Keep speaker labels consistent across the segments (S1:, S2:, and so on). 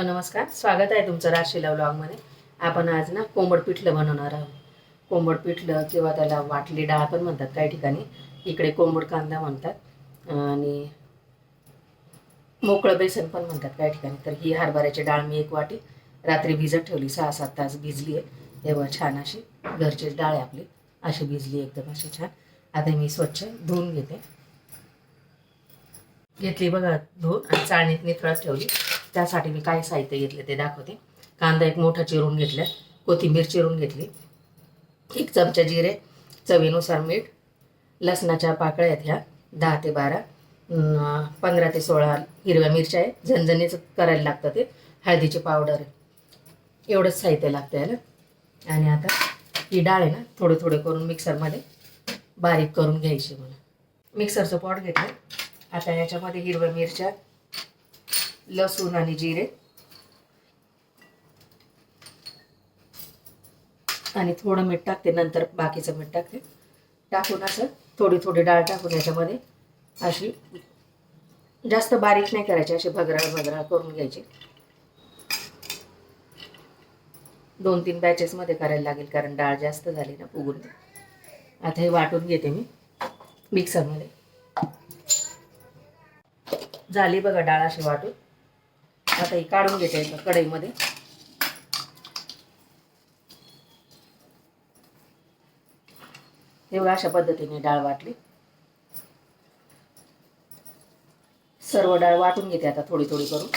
S1: Hello नमस्कार. स्वागत आहे तुमचं राशीला ब्लॉगमध्ये आपण आज ना कोंबड पिठलं बनवणार आहोत. कोंबड पिठलं किंवा त्याला वाटली डाळ पण म्हणतात काही ठिकाणी इकडे कोंबड कांदा म्हणतात आणि मोकळं बेसन पण म्हणतात काही ठिकाणी. तर ही हरभऱ्याची डाळ मी एक वाटी रात्री भिजत ठेवली सहा सात तास भिजली आहे. तेव्हा छान अशी घरचीच डाळ आहे आपली अशी भिजली एकदम अशी छान. आता मी स्वच्छ धुवून घेते. घेतली बघा धुवून आणि चाळणीत निथळत ठेवली. त्यासाठी मी काय साहित्य घेतले ते दाखवते. कांदा एक मोठा चिरून घेतला कोथिंबीर चिरून घेतली. एक चमचा जिरे चवीनुसार मीठ लसणाच्या पाकळ्या आहेत ह्या दहा ते बारा पंधरा ते सोळा हिरव्या मिरच्या आहे झणझणीचं करायला लागतं ते. हळदीची पावडर आहे. एवढंच साहित्य लागतं याला. आणि आता ही डाळ आहे ना थोडे थोडे करून मिक्सरमध्ये बारीक करून घ्यायची मला मिक्सरचं पॉट घेतलं. आता याच्यामध्ये हिरव्या मिरच्या लसूण आणि जिरे. आणि थोडं मीठ टाकते नंतर बाकीचं मीठ टाकते. टाकून असं थोडी थोडी डाळ टाकून याच्यामध्ये अशी जास्त बारीक नाही करायची अशी भगराळ भगराळ करून घ्यायची. दोन तीन बॅचेसमध्ये करायला लागेल कारण डाळ जास्त झाली ना फुगून आता हे वाटून घेते मी मिक्सरमध्ये झाली बघा डाळ अशी वाटून. आता हे काढून घेते एका कढईमध्ये. एवढं अशा पद्धतीने डाळ वाटली. सर्व डाळ वाटून घेते आता थोडी थोडी करून.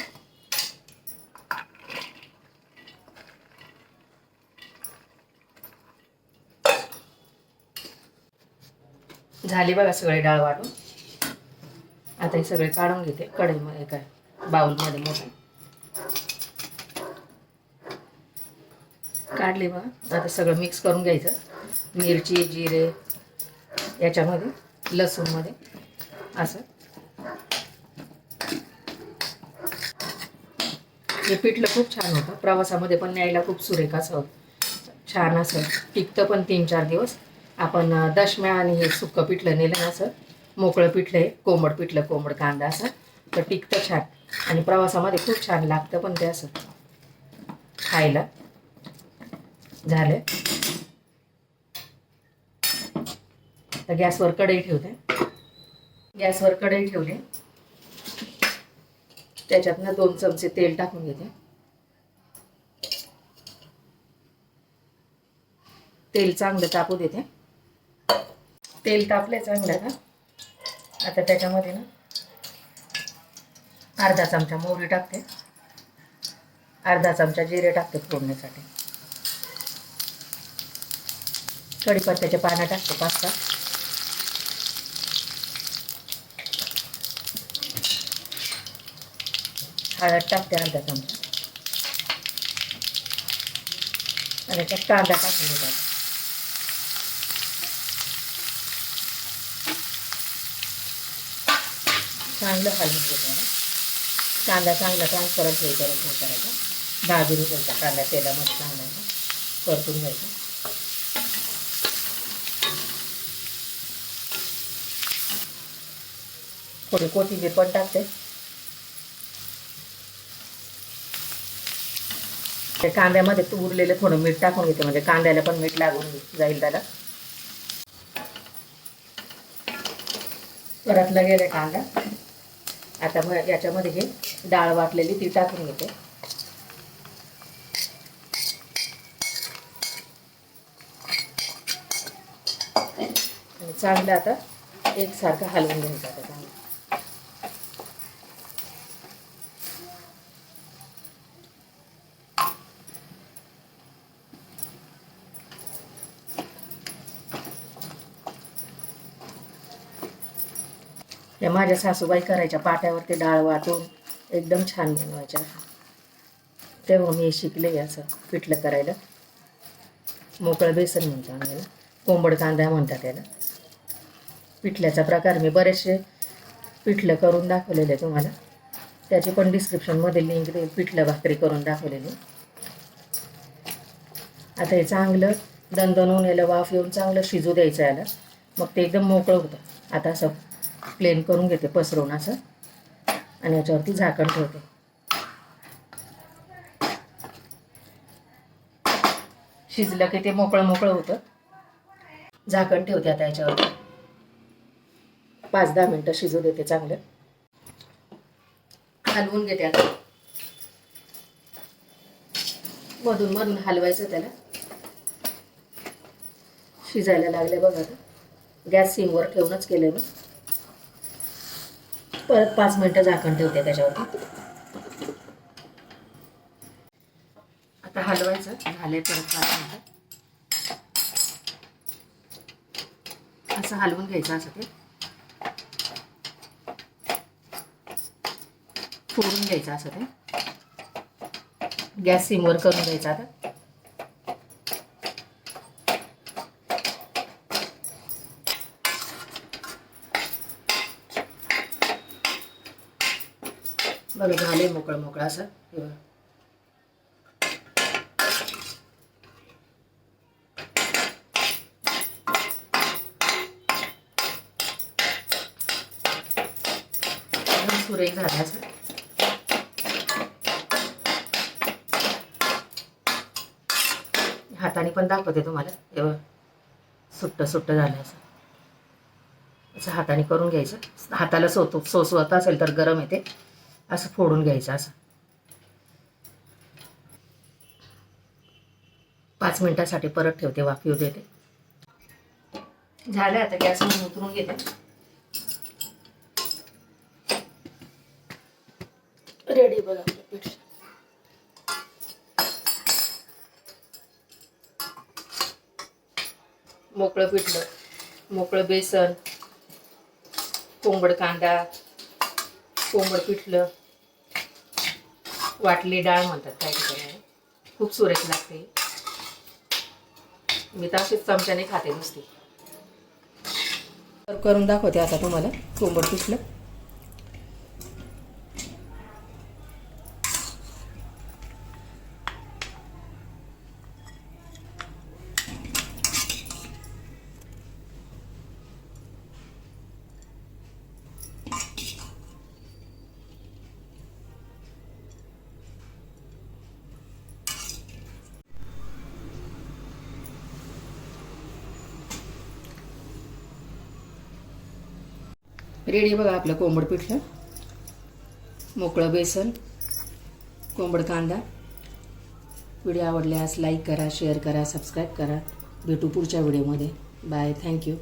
S1: झाली बघा सगळी डाळ वाटून. आता हे सगळे काढून घेते कढईमध्ये काय बाऊलमध्ये मोठं. काढले बघा. आता सगळं मिक्स करून घ्यायचं. मिरची जिरे याच्यामध्ये लसूणमध्ये. असं. हे पिठलं खूप छान होतं. प्रवासामध्ये पण न्यायला खूप सुरेख असं छान असं. टिकतं पण तीन चार दिवस. आपण दशम्या आणि हे सुक्कं पिठलं नेलं ना असं. मोकळं पिठलं आहे कोंबड पिठलं कोंबड कांदा असं. तर टिकतं छान. आणि प्रवासामध्ये खूप छान लागतं पण ते असं. खायला. झालं तर गॅसवर कढई ठेवते. गॅसवर कढई ठेवली. त्याच्यातनं दोन चमचे तेल टाकून घेते. तेल चांगलं तापू देते. तेल तापले चांगलं का आता त्याच्यामध्ये ना अर्धा चमचा मोहरी टाकते. अर्धा चमचा जिरे टाकते फोडण्यासाठी कढीपत्त्याच्या पानं टाकते पाच सहा हळद टाकते अर्धा चमचा. आणि त्यात कांदा टाकून देतात चांगलं हलवून घेतो ना कांदा चांगला ट्रान्सपरंट हे करून करायचा. दहा घ्यायचा कांदा तेलामध्ये चांगला असा परतून घ्यायचा. थोडी कोथिंबीर पण टाकते. ते कांद्यामध्ये तू उरलेलं थोडं मीठ टाकून घेते म्हणजे कांद्याला पण मीठ लागून जाईल त्याला. परतला गेला कांदा. आता मग याच्यामध्ये हे डाळ वाटलेली ती टाकून घेते. आणि चांगलं आता एकसारखं हलवून घ्यायचं आता चांगलं. त्या माझ्या सासूबाई करायच्या पाट्यावरती डाळ वाटून एकदम छान बनवायच्या. तेव्हा मी शिकले असं पिठलं करायला. मोकळं बेसन म्हणतो आम्हाला कोंबड कांदा म्हणतात त्याला पिठल्याचा प्रकार मी बरेचसे पिठलं करून दाखवलेले तुम्हाला. त्याची पण डिस्क्रिप्शनमध्ये लिंक देईल. पिठलं भाकरी करून दाखवलेली. आता हे चांगलं दणदणून याला वाफ येऊन चांगलं शिजू द्यायचं याला. मग ते एकदम मोकळं होतं. आता असं प्लेन करून घेते पसरवून असं आणि याच्यावरती झाकण ठेवते. शिजलं की ते मोकळं मोकळं होतं. झाकण ठेवते आता याच्यावरती. पाच दहा मिनटं शिजू देते चांगलं. हलवून घेते आता. मधून मधून हलवायचं त्याला. शिजायला लागले बघा आता. गॅस सिमवर ठेवूनच केलं मी परत पाच मिनटं झाकण ठेवते त्याच्यावरती. आता हलवायचं. झाले परत पाच मिनटं. असं हलवून घ्यायचं असं ते. फोडून घ्यायचं असं ते. गॅस सिमवर करून घ्यायचा आता. बघा झाले मोकळं मोकळं असं. हे बघा. सुरेख झालं असं. हाताने पण दाखवते तुम्हाला. हे सुट्ट सुट्ट झालं असं. असं हाताने करून घ्यायचं. हाताला सोतो सोसवत असेल तर गरम येते. असं फोडून घ्यायचं असं. पाच मिनिटासाठी परत ठेवते वाफी देते. झालं आता गॅस उतरून घेते. रेडी बघा पीठ मोकळं पिठलं मोकळं बेसन कोंबड कांदा कोंबड पिठलं. वाटली डाळ म्हणतात काही ठिकाणी. खूप सुरेख लागते. मी तर अशीच चमच्याने खाते नुसती. तर करून दाखवते आता तुम्हाला. कोंबड पिठलं. रेडी बघा आपलं कोंबड पिठलं. मोकळं बेसन कोंबड कांदा. व्हिडिओ आवडल्यास लाईक करा शेअर करा सबस्क्राईब करा. भेटू पुढच्या व्हिडिओमध्ये. Bye thank you